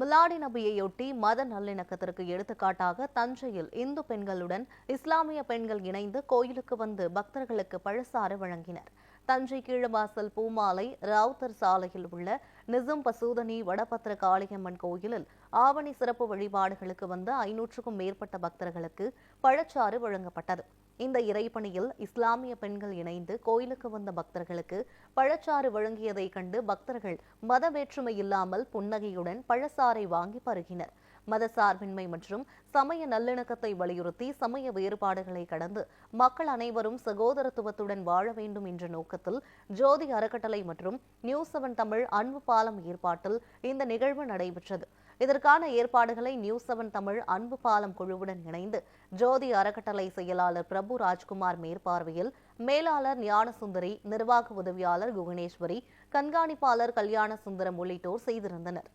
மிலாடி நபியையொட்டி மத நல்லிணக்கத்திற்கு எடுத்துக்காட்டாக தஞ்சையில் இந்து பெண்களுடன் இஸ்லாமிய பெண்கள் இணைந்து கோயிலுக்கு வந்து பக்தர்களுக்கு பழசாறு வழங்கினர். தஞ்சை கீழவாசல் பூமாலை ராவுத்தர் சாலையில் உள்ள நிசும் பசூதனி வடபத்திர காளியம்மன் கோயிலில் ஆவணி சிறப்பு வழிபாடுகளுக்கு வந்த ஐநூற்றுக்கும் மேற்பட்ட பக்தர்களுக்கு பழச்சாறு வழங்கப்பட்டது. இந்த இறைப்பணியில் இஸ்லாமிய பெண்கள் இணைந்து கோயிலுக்கு வந்த பக்தர்களுக்கு பழச்சாறு வழங்கியதைக் கண்டு பக்தர்கள் மத வேற்றுமை இல்லாமல் புன்னகையுடன் பழச்சாறை வாங்கி பருகினர். மதசார்பின்மை மற்றும் சமய நல்லிணக்கத்தை வலியுறுத்தி சமய வேறுபாடுகளை கடந்து மக்கள் அனைவரும் சகோதரத்துவத்துடன் வாழ வேண்டும் என்ற நோக்கத்தில் ஜோதி அறக்கட்டளை மற்றும் நியூஸ் செவன் தமிழ் அன்பு பாலம் ஏற்பாட்டில் இந்த நிகழ்வு நடைபெற்றது. இதற்கான ஏற்பாடுகளை நியூஸ் செவன் தமிழ் அன்பு பாலம் குழுவுடன் இணைந்து ஜோதி அறக்கட்டளை செயலாளர் பிரபு ராஜ்குமார் மேற்பார்வையில் மேலாளர் ஞானசுந்தரி நிர்வாக உதவியாளர் குகணேஸ்வரி கண்காணிப்பாளர் கல்யாண சுந்தரம் உள்ளிட்டோர் செய்திருந்தனர்.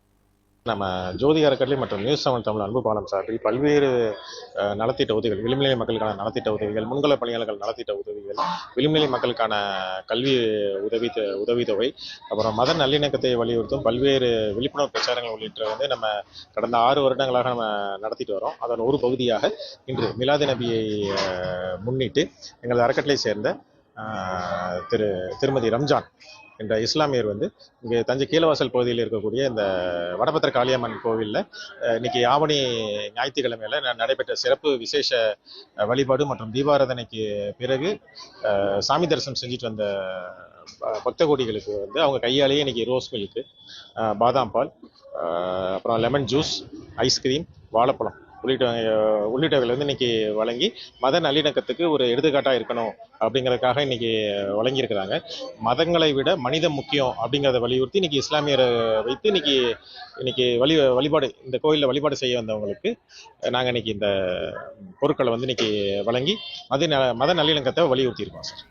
நம்ம ஜோதி அறக்கட்டளை மற்றும் நியூஸ் செவன் தமிழ் அன்பு பாலம் சார்பில் பல்வேறு நலத்திட்ட உதவிகள் விளிம்புநிலை மக்களுக்கான நலத்திட்ட உதவிகள் முன்கள பணியாளர்கள் நலத்திட்ட உதவிகள் விளிம்புநிலை மக்களுக்கான கல்வி உதவி உதவித்தொகை அப்புறம் மத நல்லிணக்கத்தை வலியுறுத்தும் பல்வேறு விழிப்புணர்வு பிரச்சாரங்கள் உள்ளிட்ட வந்து நம்ம கடந்த ஆறு வருடங்களாக நம்ம நடத்திட்டு வரோம். அதன் ஒரு பகுதியாக இன்று மிலாது நபியை முன்னிட்டு எங்களது அறக்கட்டளை சேர்ந்த திரு திருமதி ரம்ஜான் என்ற இஸ்லாமியர் வந்து இங்கே தஞ்சை கீழவாசல் பகுதியில் இருக்கக்கூடிய இந்த வடபத்திர காளியம்மன் கோவிலில் இன்னைக்கு ஆவணி ஞாயிற்றுக்கிழமையில் நடைபெற்ற சிறப்பு விசேஷ வழிபாடு மற்றும் தீபாராதனைக்கு பிறகு சாமி தரிசனம் செஞ்சுட்டு வந்த ப- பக்த கோடிகளுக்கு வந்து அவங்க கையாலேயே இன்னைக்கு ரோஸ் மில்க்கு பாதாம் பால் அப்புறம் லெமன் ஜூஸ் ஐஸ்கிரீம் வாழைப்பழம் உள்ளிட்ட உள்ளிட்டவைகள் வந்து இன்னைக்கு வழங்கி மத நல்லிணக்கத்துக்கு ஒரு எடுத்துக்காட்டாக இருக்கணும் அப்படிங்கிறதுக்காக இன்னைக்கு வழங்கியிருக்கிறாங்க. மதங்களை விட மனிதம் முக்கியம் அப்படிங்கிறத வலியுறுத்தி இன்னைக்கு இஸ்லாமியரை வைத்து இன்னைக்கு இன்னைக்கு வழி வழிபாடு இந்த கோயிலில் வழிபாடு செய்ய வந்தவங்களுக்கு நாங்கள் இன்னைக்கு இந்த பொருட்களை வந்து இன்னைக்கு வழங்கி மத ந- மத நல்லிணக்கத்தை வலியுறுத்தியிருக்கோம் சார்.